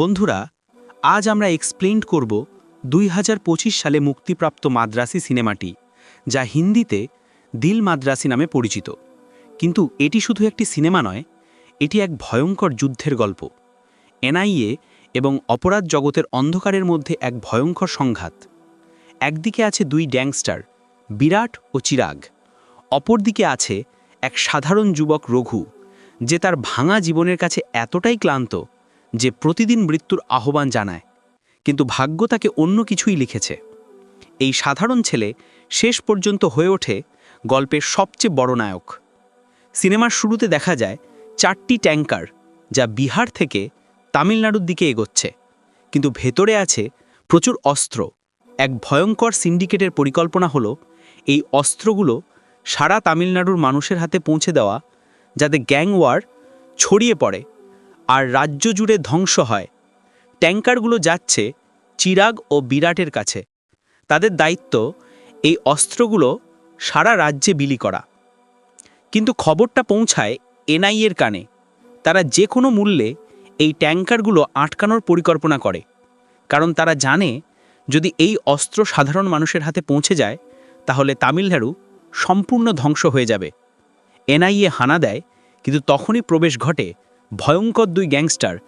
বন্ধুরা, আজ আমরা এক্সপ্লেইন করব দুই হাজার পঁচিশ সালে মুক্তিপ্রাপ্ত মাদ্রাসি সিনেমাটি, যা হিন্দিতে দিল মাদ্রাসি নামে পরিচিত। কিন্তু এটি শুধু একটি সিনেমা নয়, এটি এক ভয়ঙ্কর যুদ্ধের গল্প। এনআইএ এবং অপরাধ জগতের অন্ধকারের মধ্যে এক ভয়ঙ্কর সংঘাত। একদিকে আছে দুই ড্যাংস্টার বিরাট ও চিরাগ। অপরদিকে আছে এক সাধারণ যুবক রঘু, যে তার ভাঙা জীবনের কাছে এতটাই ক্লান্ত যে প্রতিদিন মৃত্যুর আহ্বান জানায়, কিন্তু ভাগ্য তাকে অন্য কিছুই লিখেছে। এই সাধারণ ছেলে শেষ পর্যন্ত হয়ে ওঠে গল্পের সবচেয়ে বড় নায়ক। সিনেমার শুরুতে দেখা যায় চারটি ট্যাঙ্কার যা বিহার থেকে তামিলনাড়ুর দিকে এগোচ্ছে, কিন্তু ভেতরে আছে প্রচুর অস্ত্র। এক ভয়ঙ্কর সিন্ডিকেটের পরিকল্পনা হলো এই অস্ত্রগুলো সারা তামিলনাড়ুর মানুষের হাতে পৌঁছে দেওয়া, যাতে গ্যাং ওয়ার ছড়িয়ে পড়ে। আর রাজ্য জুড়ে ধ্বংস হয়। ট্যাঙ্কারগুলো যাচ্ছে চিরাগ ও বিরাটের কাছে। তাদের দায়িত্ব এই অস্ত্রগুলো সারা রাজ্যে বিলি করা। কিন্তু খবরটা পৌঁছায় এনআইএর কানে। তারা যে কোনো মূল্যে এই ট্যাঙ্কারগুলো আটকানোর পরিকল্পনা করে। কারণ তারা জানে, যদি এই অস্ত্র সাধারণ মানুষের হাতে পৌঁছে যায়, তাহলে তামিলনাড়ু সম্পূর্ণ ধ্বংস হয়ে যাবে। এনআইএ হানা দেয়, কিন্তু তখনই প্রবেশ ঘটে ভয়ঙ্কর দুই গ্যাংস্টার,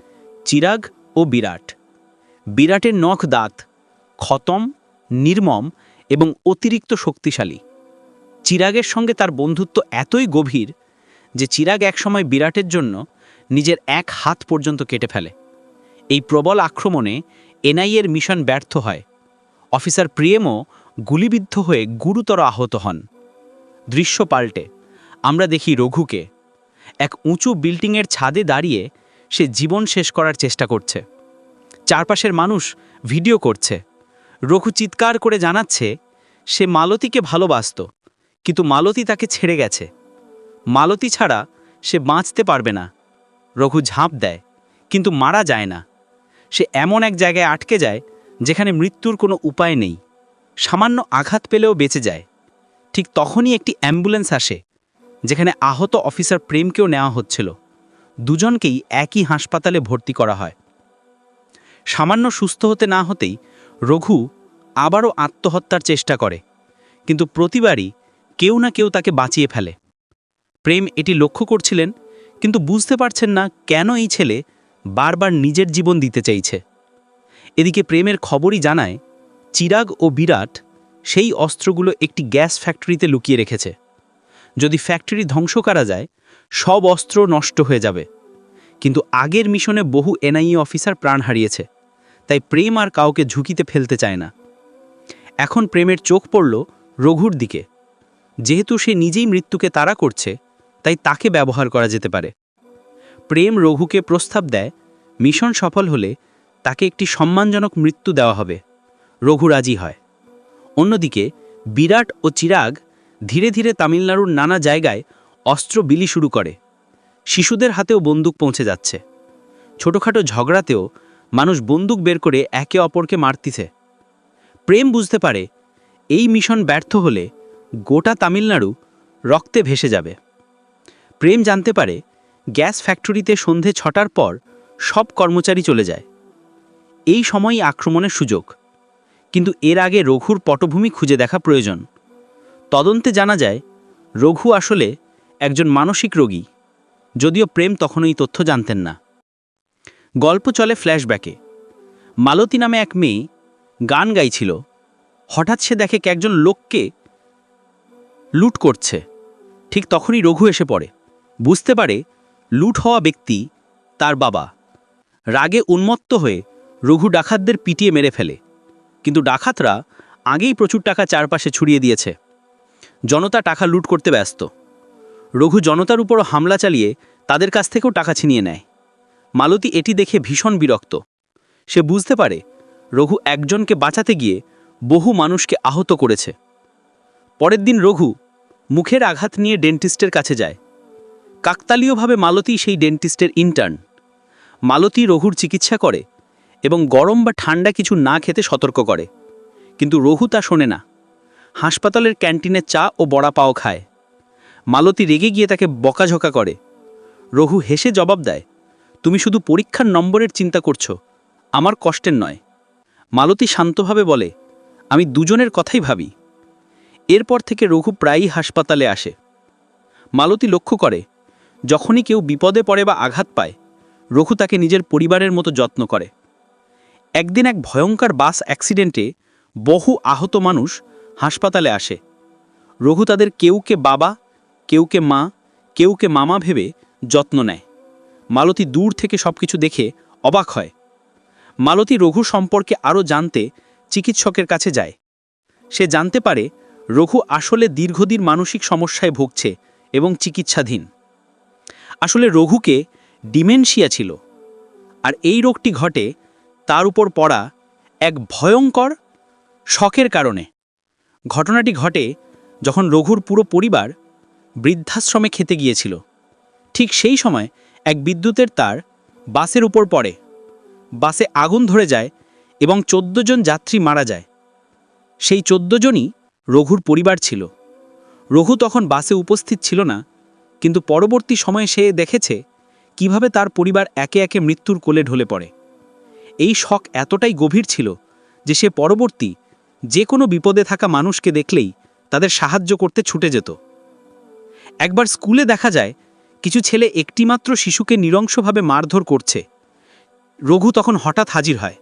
চিরাগ ও বিরাট। বিরাটের নখ দাঁত খতম, নির্মম এবং অতিরিক্ত শক্তিশালী। চিরাগের সঙ্গে তার বন্ধুত্ব এতই গভীর যে চিরাগ একসময় বিরাটের জন্য নিজের এক হাত পর্যন্ত কেটে ফেলে। এই প্রবল আক্রমণে এনআইএর মিশন ব্যর্থ হয়। অফিসার প্রিয়েমও গুলিবিদ্ধ হয়ে গুরুতর আহত হন। দৃশ্য পাল্টে। আমরা দেখি রঘুকে। এক উঁচু বিল্ডিংয়ের ছাদে দাঁড়িয়ে সে জীবন শেষ করার চেষ্টা করছে। চারপাশের মানুষ ভিডিও করছে। রঘু চিৎকার করে জানাচ্ছে, সে মালতীকে ভালোবাসত, কিন্তু মালতী তাকে ছেড়ে গেছে। মালতী ছাড়া সে বাঁচতে পারবে না। রঘু ঝাঁপ দেয়, কিন্তু মারা যায় না। সে এমন এক জায়গায় আটকে যায়, যেখানে মৃত্যুর কোনো উপায় নেই। সামান্য আঘাত পেলেও বেঁচে যায়। ঠিক তখনই একটি অ্যাম্বুলেন্স আসে। যেখানে আহত অফিসার প্রেমকেও নেওয়া হচ্ছিল। দুজনকেই একই হাসপাতালে ভর্তি করা হয়। সামান্য সুস্থ হতে না হতেই রঘু আবারও আত্মহত্যার চেষ্টা করে, কিন্তু প্রতিবারই কেউ না কেউ তাকে বাঁচিয়ে ফেলে। প্রেম এটি লক্ষ্য করছিলেন, কিন্তু বুঝতে পারছেন না কেন এই ছেলে বারবার নিজের জীবন দিতে চাইছে। এদিকে প্রেমের খবরই জানায়, চিরাগ ও বিরাট সেই অস্ত্রগুলো একটি গ্যাস ফ্যাক্টরিতে লুকিয়ে রেখেছে। যদি ফ্যাক্টরি ধ্বংস করা যায়, সব অস্ত্র নষ্ট হয়ে যাবে। কিন্তু আগের মিশনে বহু এনআইএ অফিসার প্রাণ হারিয়েছে, তাই প্রেম আর কাউকে ঝুঁকিতে ফেলতে চায় না। এখন প্রেমের চোখ পড়ল রঘুর দিকে। যেহেতু সে নিজেই মৃত্যুকে তাড়া করছে, তাই তাকে ব্যবহার করা যেতে পারে। প্রেম রঘুকে প্রস্তাব দেয়, মিশন সফল হলে তাকে একটি সম্মানজনক মৃত্যু দেওয়া হবে। রঘু রাজি হয়। অন্যদিকে বিরাট ও চিরাগ ধীরে ধীরে তামিলনাড়ুর নানা জায়গায় অস্ত্র বিলি শুরু করে। শিশুদের হাতেও বন্দুক পৌঁছে যাচ্ছে। ছোটোখাটো ঝগড়াতেও মানুষ বন্দুক বের করে একে অপরকে মারতিছে। প্রেম বুঝতে পারে, এই মিশন ব্যর্থ হলে গোটা তামিলনাড়ু রক্তে ভেসে যাবে। প্রেম জানতে পারে, গ্যাস ফ্যাক্টরিতে সন্ধে ছটার পর সব কর্মচারী চলে যায়। এই সময়ই আক্রমণের সুযোগ। কিন্তু এর আগে রঘুর পটভূমি খুঁজে দেখা প্রয়োজন। তদন্তে জানা যায়, রঘু আসলে একজন মানসিক রোগী, যদিও প্রেম তখন এই তথ্য জানতেন না। গল্প চলে ফ্ল্যাশব্যাকে। মালতী নামে এক মেয়ে গান গাইছিল। হঠাৎ সে দেখে একজন লোককে লুট করছে। ঠিক তখনই রঘু এসে পড়ে। বুঝতে পারে লুট হওয়া ব্যক্তি তার বাবা। রাগে উন্মত্ত হয়ে রঘু ডাকাতদের পিটিয়ে মেরে ফেলে। কিন্তু ডাকাতরা আগেই প্রচুর টাকা চারপাশে ছুড়িয়ে দিয়েছে। জনতা টাকা লুট করতে ব্যস্ত। রঘু জনতার উপরও হামলা চালিয়ে তাদের কাছ থেকেও টাকা ছিনিয়ে নেয়। মালতী এটি দেখে ভীষণ বিরক্ত। সে বুঝতে পারে রঘু একজনকে বাঁচাতে গিয়ে বহু মানুষকে আহত করেছে। পরের দিন রঘু মুখের আঘাত নিয়ে ডেন্টিস্টের কাছে যায়। কাকতালীয়ভাবে মালতী সেই ডেন্টিস্টের ইন্টার্ন মালতী রঘুর চিকিৎসা করে এবং গরম বা ঠান্ডা কিছু না খেতে সতর্ক করে। কিন্তু রঘু তা শোনে না। হাসপাতালের ক্যান্টিনে চা ও বড়া পাও খায়। মালতী রেগে গিয়ে তাকে বকাঝকা করে। রঘু হেসে জবাব দেয়, তুমি শুধু পরীক্ষার নম্বরের চিন্তা করছ, আমার কষ্টের নয়। মালতী শান্তভাবে বলে, আমি দুজনের কথাই ভাবি। এরপর থেকে রঘু প্রায়ই হাসপাতালে আসে। মালতী লক্ষ্য করে, যখনই কেউ বিপদে পড়ে বা আঘাত পায়, রঘু তাকে নিজের পরিবারের মতো যত্ন করে। একদিন এক ভয়ঙ্কর বাস অ্যাক্সিডেন্টে বহু আহত মানুষ হাসপাতালে আসে। রঘু তাদের কেউকে বাবা কেউকে মা কেউকে মামা ভেবে যত্ন নেয়। মালতী দূর থেকে সবকিছু দেখে অবাক হয়। মালতী রঘু সম্পর্কে আরও জানতে চিকিৎসকের কাছে যায়। সে জানতে পারে রঘু আসলে দীর্ঘদিন মানসিক সমস্যায় ভুগছে এবং চিকিৎসাধীন। আসলে রঘুকে ডিমেনশিয়া ছিল। আর এই রোগটি ঘটে তার উপর পড়া এক ভয়ঙ্কর শখের কারণে। ঘটনাটি ঘটে যখন রঘুর পুরো পরিবার বৃদ্ধাশ্রমে খেতে গিয়েছিল। ঠিক সেই সময় এক বিদ্যুতের তার বাসের উপর পড়ে। বাসে আগুন ধরে যায় এবং চোদ্দ জন যাত্রী মারা যায়। সেই চোদ্দ জনই রঘুর পরিবার ছিল। রঘু তখন বাসে উপস্থিত ছিল না, কিন্তু পরবর্তী সময়ে সে দেখেছে কীভাবে তার পরিবার একে একে মৃত্যুর কোলে ঢলে পড়ে। এই শখ এতটাই গভীর ছিল যে সে পরবর্তী যে কোনো বিপদে থাকা মানুষকে দেখলেই তাদের সাহায্য করতে ছুটে যেত। একবার স্কুলে দেখা যায়, কিছু ছেলে একটিমাত্র শিশুকে নিরংশভাবে মারধর করছে। রঘু তখন হঠাৎ হাজির হয়।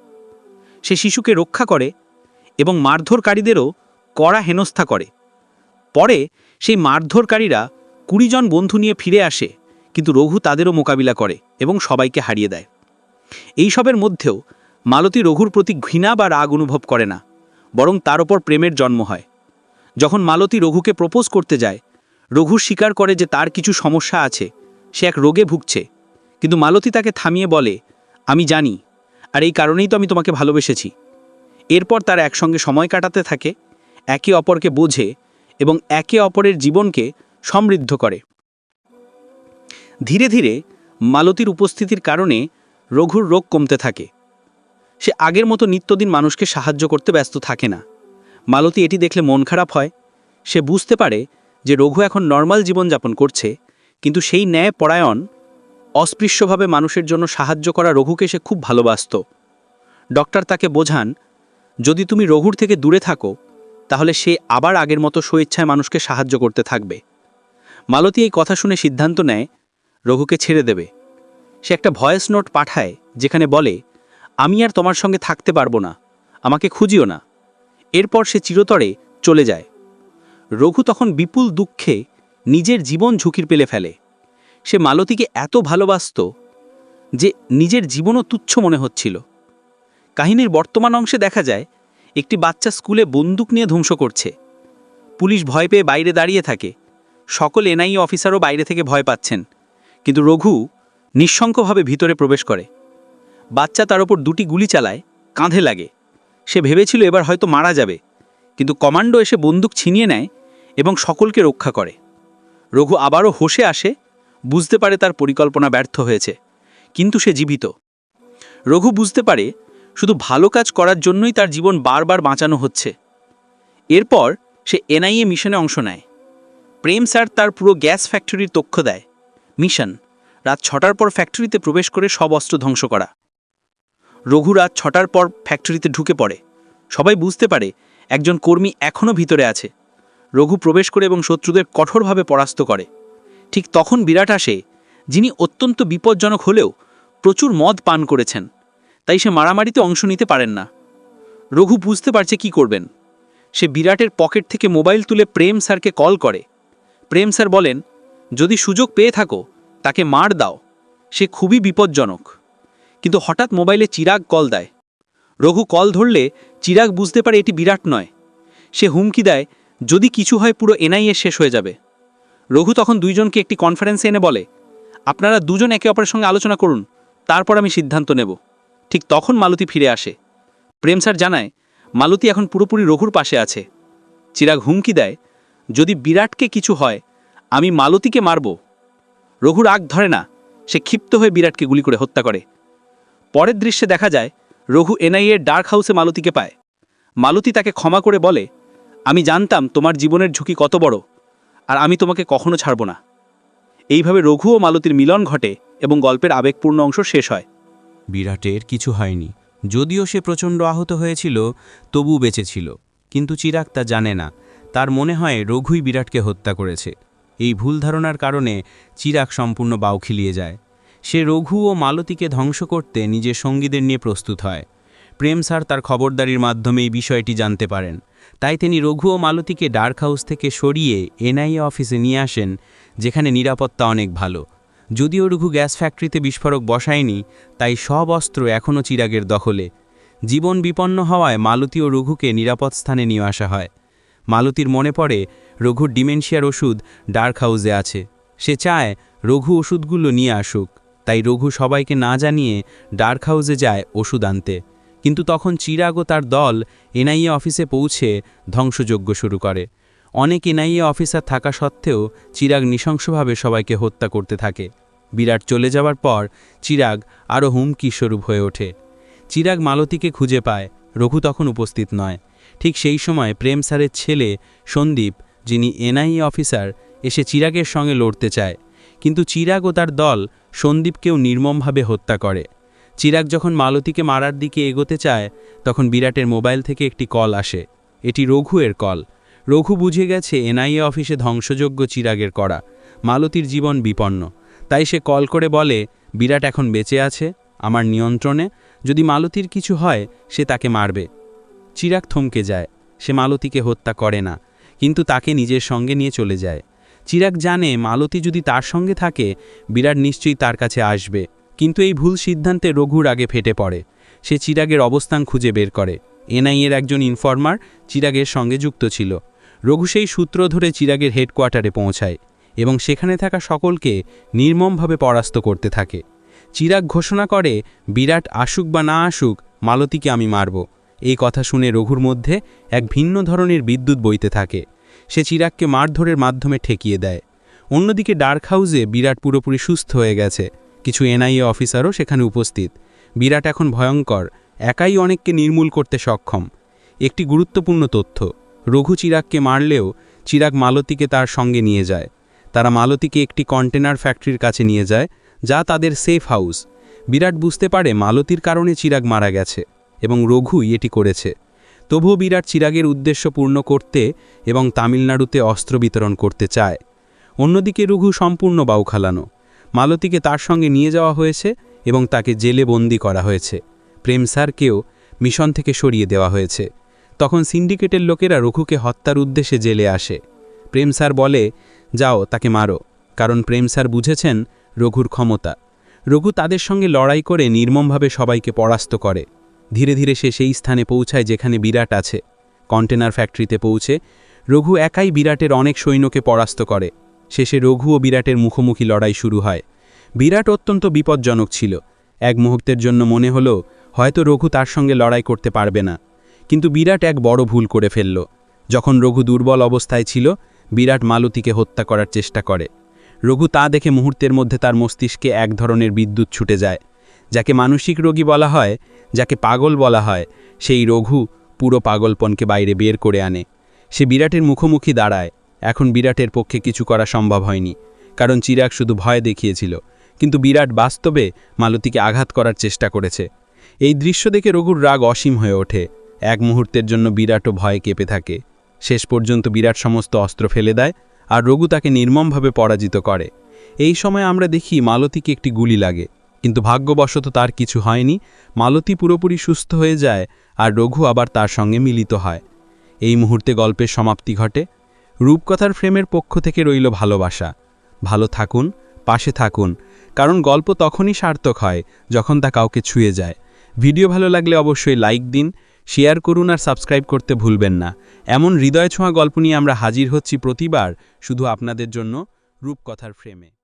সে শিশুকে রক্ষা করে এবং মারধরকারীদেরও কড়া হেনস্থা করে। পরে সেই মারধরকারীরা কুড়ি জন বন্ধু নিয়ে ফিরে আসে, কিন্তু রঘু তাদেরও মোকাবিলা করে এবং সবাইকে হারিয়ে দেয়। এইসবের মধ্যেও মালতী রঘুর প্রতি ঘৃণা বা রাগ অনুভব করে না। বরং তার ওপর প্রেমের জন্ম হয়। যখন মালতী রঘুকে প্রপোজ করতে যায়, রঘু স্বীকার করে যে তার কিছু সমস্যা আছে, সে এক রোগে ভুগছে। কিন্তু মালতী তাকে থামিয়ে বলে, আমি জানি, আর এই কারণেই তো আমি তোমাকে ভালোবেসেছি। এরপর তারা একসঙ্গে সময় কাটাতে থাকে, একে অপরকে বোঝে এবং একে অপরের জীবনকে সমৃদ্ধ করে। ধীরে ধীরে মালতীর উপস্থিতির কারণে রঘুর রোগ কমতে থাকে। সে আগের মতো নিত্যদিন মানুষকে সাহায্য করতে ব্যস্ত থাকে না। মালতী এটি দেখলে মন খারাপ হয়। সে বুঝতে পারে যে রঘু এখন নর্মাল জীবনযাপন করছে, কিন্তু সেই ন্যায় পরায়ণ, অস্পৃশ্যভাবে মানুষের জন্য সাহায্য করা রঘুকে সে খুব ভালোবাসত। ডক্টর তাকে বোঝান, যদি তুমি রঘুর থেকে দূরে থাকো, তাহলে সে আবার আগের মতো স্বেচ্ছায় মানুষকে সাহায্য করতে থাকবে। মালতী এই কথা শুনে সিদ্ধান্ত নেয়, রঘুকে ছেড়ে দেবে। সে একটা ভয়েস নোট পাঠায়, যেখানে বলে আমি আর তোমার সঙ্গে থাকতে পারব না। আমাকে খুঁজিও না। এরপর সে চিরতরে চলে যায়। রঘু তখন বিপুল দুঃখে নিজের জীবন ঝুঁকির পেলে ফেলে। সে মালতীকে এত ভালোবাসত যে নিজের জীবনও তুচ্ছ মনে হচ্ছিল। কাহিনীর বর্তমান অংশে দেখা যায়, একটি বাচ্চা স্কুলে বন্দুক নিয়ে ধ্বংস করছে। পুলিশ ভয় পেয়ে বাইরে দাঁড়িয়ে থাকে। সকল এনআই অফিসারও বাইরে থেকে ভয় পাচ্ছেন। কিন্তু রঘু নিঃশঙ্কভাবে ভিতরে প্রবেশ করে। বাচ্চা তার ওপর দুটি গুলি চালায়, কাঁধে লাগে। সে ভেবেছিল এবার হয়তো মারা যাবে, কিন্তু কমান্ডো এসে বন্দুক ছিনিয়ে নেয় এবং সকলকে রক্ষা করে। রঘু আবারও হোসে আসে, বুঝতে পারে তার পরিকল্পনা ব্যর্থ হয়েছে, কিন্তু সে জীবিত। রঘু বুঝতে পারে, শুধু ভালো কাজ করার জন্যই তার জীবন বারবার বাঁচানো হচ্ছে। এরপর সে এনআইএ মিশনে অংশ নেয়। প্রেম স্যার তার পুরো গ্যাস ফ্যাক্টরির তথ্য দেয়। মিশন, রাত ছটার পর ফ্যাক্টরিতে প্রবেশ করে সব অস্ত্র ধ্বংস করা। রঘু রাত ছটার পর ফ্যাক্টরিতে ঢুকে পড়ে। সবাই বুঝতে পারে একজন কর্মী এখনও ভিতরে আছে। রঘু প্রবেশ করে এবং শত্রুদের কঠোরভাবে পরাস্ত করে। ঠিক তখন বিরাট আসে, যিনি অত্যন্ত বিপজ্জনক হলেও প্রচুর মদ পান করেছেন, তাই সে মারামারিতে অংশ নিতে পারেন না। রঘু বুঝতে পারছে কি করবেন। সে বিরাটের পকেট থেকে মোবাইল তুলে প্রেম স্যারকে কল করে। প্রেম স্যার বলেন, যদি সুযোগ পেয়ে থাকো, তাকে মার দাও। সে খুবই বিপজ্জনক। কিন্তু হঠাৎ মোবাইলে চিরাগ কল দেয়। রঘু কল ধরলে চিরাগ বুঝতে পারে এটি বিরাট নয়। সে হুমকি দেয়, যদি কিছু হয় পুরো এনআইএ শেষ হয়ে যাবে। রঘু তখন দুইজনকে একটি কনফারেন্সে এনে বলে, আপনারা দুজন একে অপরের সঙ্গে আলোচনা করুন, তারপর আমি সিদ্ধান্ত নেব। ঠিক তখন মালতী ফিরে আসে। প্রেম স্যার জানায়, মালতী এখন পুরোপুরি রঘুর পাশে আছে। চিরাগ হুমকি দেয়, যদি বিরাটকে কিছু হয়, আমি মালতীকে মারব। রঘুর আগ ধরে না, সে ক্ষিপ্ত হয়ে বিরাটকে গুলি করে হত্যা করে। পরের দৃশ্যে দেখা যায়, রঘু এনআইএর ডার্ক হাউসে মালতীকে পায়। মালতী তাকে ক্ষমা করে বলে, আমি জানতাম তোমার জীবনের ঝুঁকি কত বড়, আর আমি তোমাকে কখনো ছাড়ব না। এইভাবে রঘু ও মালতীর মিলন ঘটে এবং গল্পের আবেগপূর্ণ অংশ শেষ হয়। বিরাটের কিছু হয়নি। যদিও সে প্রচণ্ড আহত হয়েছিল তবু বেঁচেছিল। কিন্তু চিরাগ তা জানে না। তার মনে হয় রঘুই বিরাটকে হত্যা করেছে। এই ভুল ধারণার কারণে চিরাগ সম্পূর্ণ বাউখিলিয়ে যায়। সে রঘু ও মালতীকে ধ্বংস করতে নিজের সঙ্গীদের নিয়ে প্রস্তুত হয়। প্রেম স্যার তার খবরদারির মাধ্যমে এই বিষয়টি জানতে পারেন। তাই তিনি রঘু ও মালতীকে ডার্ক হাউস থেকে সরিয়ে এনআইএ অফিসে নিয়ে আসেন, যেখানে নিরাপত্তা অনেক ভালো। যদিও রঘু গ্যাস ফ্যাক্টরিতে বিস্ফোরক বসায়নি, তাই সব অস্ত্র এখনও চিরাগের দখলে। জীবন বিপন্ন হওয়ায় মালতী ও রঘুকে নিরাপদ স্থানে নিয়ে আসা হয়। মালতীর মনে পড়ে, রঘুর ডিমেনশিয়ার ওষুধ ডার্ক হাউসে আছে। সে চায় রঘু ওষুধগুলো নিয়ে আসুক। তাই রঘু সবাইকে না জানিয়ে ডার্ক হাউসে যায় ওষুধ আনতে। কিন্তু তখন চিরাগ ও তার দল এনআইএ অফিসে পৌঁছে ধ্বংসযজ্ঞ শুরু করে। অনেক এনআইএ অফিসার থাকা সত্ত্বেও চিরাগ নৃশংসভাবে সবাইকে হত্যা করতে থাকে। বিরাট চলে যাওয়ার পর চিরাগ আরও হুমকি স্বরূপ হয়ে ওঠে। চিরাগ মালতীকে খুঁজে পায়, রঘু তখন উপস্থিত নয়। ঠিক সেই সময় প্রেম স্যারের ছেলে সন্দীপ, যিনি এনআইএ অফিসার, এসে চিরাগের সঙ্গে লড়তে চায়। কিন্তু চিরাগ ও তার দল সন্দীপকেও নির্মমভাবে হত্যা করে। চিরাগ যখন মালতীকে মারার দিকে এগোতে চায়, তখন বিরাটের মোবাইল থেকে একটি কল আসে। এটি রঘু এর কল। রঘু বুঝে গেছে এনআইএ অফিসে ধ্বংসযোগ্য চিরাগের করা। মালতীর জীবন বিপন্ন। তাই সে কল করে বলে, বিরাট এখন বেঁচে আছে, আমার নিয়ন্ত্রণে। যদি মালতীর কিছু হয়, সে তাকে মারবে। চিরাগ থমকে যায়। সে মালতীকে হত্যা করে না, কিন্তু তাকে নিজের সঙ্গে নিয়ে চলে যায়। চিরাগ জানে মালতী যদি তার সঙ্গে থাকে, বিরাট নিশ্চয়ই তার কাছে আসবে। কিন্তু এই ভুল সিদ্ধান্তে রঘুর আগে ফেটে পড়ে। সে চিরাগের অবস্থান খুঁজে বের করে। এনআইএর একজন ইনফর্মার চিরাগের সঙ্গে যুক্ত ছিল। রঘু সেই সূত্র ধরে চিরাগের হেডকোয়ার্টারে পৌঁছায় এবং সেখানে থাকা সকলকে নির্মমভাবে পরাস্ত করতে থাকে। চিরাগ ঘোষণা করে, বিরাট আসুক বা না আসুক, মালতীকে আমি মারব। এই কথা শুনে রঘুর মধ্যে এক ভিন্ন ধরনের বিদ্যুৎ বইতে থাকে। সে চিরাগকে মারধরের মাধ্যমে ঠেকিয়ে দেয়। অন্যদিকে ডার্ক হাউসে বিরাট পুরোপুরি সুস্থ হয়ে গেছে। কিছু এনআইএ অফিসারও সেখানে উপস্থিত। বিরাট এখন ভয়ঙ্কর, একাই অনেককে নির্মূল করতে সক্ষম। একটি গুরুত্বপূর্ণ তথ্য, রঘু চিরাগকে মারলেও চিরাগ মালতীকে তার সঙ্গে নিয়ে যায়। তারা মালতীকে একটি কন্টেনার ফ্যাক্টরির কাছে নিয়ে যায়, যা তাদের সেফ হাউস। বিরাট বুঝতে পারে মালতীর কারণে চিরাগ মারা গেছে, এবং রঘুই এটি করেছে। তবুও বিরাট চিরাগের উদ্দেশ্য পূর্ণ করতে এবং তামিলনাড়ুতে অস্ত্র বিতরণ করতে চায়। অন্যদিকে রঘু সম্পূর্ণ বাউখালানো মালতীকে তার সঙ্গে নিয়ে যাওয়া হয়েছে এবং তাকে জেলে বন্দি করা হয়েছে। প্রেম স্যারকেও মিশন থেকে সরিয়ে দেওয়া হয়েছে। তখন সিন্ডিকেটের লোকেরা রঘুকে হত্যার উদ্দেশ্যে জেলে আসে। প্রেম স্যার বলে, যাও, তাকে মারো। কারণ প্রেম স্যার বুঝেছেন রঘুর ক্ষমতা। রঘু তাদের সঙ্গে লড়াই করে নির্মমভাবে সবাইকে পরাস্ত করে। ধীরে ধীরে সে সেই স্থানে পৌঁছায় যেখানে বিরাট আছে। কন্টেনার ফ্যাক্টরিতে পৌঁছে রঘু একাই বিরাটের অনেক সৈন্যকে পরাস্ত করে। শেষে রঘু ও বিরাটের মুখোমুখি লড়াই শুরু হয়। বিরাট অত্যন্ত বিপজ্জনক ছিল। এক মুহূর্তের জন্য মনে হলো, হয়তো রঘু তার সঙ্গে লড়াই করতে পারবে না। কিন্তু বিরাট এক বড় ভুল করে ফেলল। যখন রঘু দুর্বল অবস্থায় ছিল, বিরাট মালতীকে হত্যা করার চেষ্টা করে। রঘু তা দেখে মুহূর্তের মধ্যে তার মস্তিষ্কে এক ধরনের বিদ্যুৎ ছুটে যায়। যাকে মানসিক রোগী বলা হয়, যাকে পাগল বলা হয়, সেই রঘু পুরো পাগলপনকে বাইরে বের করে আনে। সে বিরাটের মুখোমুখি দাঁড়ায়। এখন বিরাটের পক্ষে কিছু করা সম্ভব হয়নি, কারণ চিরাগ শুধু ভয় দেখিয়েছিল। কিন্তু বিরাট বাস্তবে মালতীকে আঘাত করার চেষ্টা করেছে। এই দৃশ্য দেখে রঘুর রাগ অসীম হয়ে ওঠে। এক মুহূর্তের জন্য বিরাটও ভয়ে কেঁপে থাকে। শেষ পর্যন্ত বিরাট সমস্ত অস্ত্র ফেলে দেয় আর রঘু তাকে নির্মমভাবে পরাজিত করে। এই সময় আমরা দেখি মালতীকে একটি গুলি লাগে। কিন্তু ভাগ্যবশত তার কিছু হয়নি, মালতী পুরোপুরি সুস্থ হয়ে যায় আর রঘু আবার তার সঙ্গে মিলিত হয়। এই মুহূর্তে গল্পের সমাপ্তি ঘটে। রূপকথার ফ্রেমের পক্ষ থেকে রইল ভালোবাসা। ভালো থাকুন, পাশে থাকুন, কারণ গল্প তখনই সার্থক হয় যখন তা কাউকে ছুঁয়ে যায়। ভিডিও ভালো লাগলে অবশ্যই লাইক দিন, শেয়ার করুন আর সাবস্ক্রাইব করতে ভুলবেন না। এমন হৃদয় ছোঁয়া গল্প নিয়ে আমরা হাজির হচ্ছি প্রতিবার শুধু আপনাদের জন্য রূপকথার ফ্রেমে।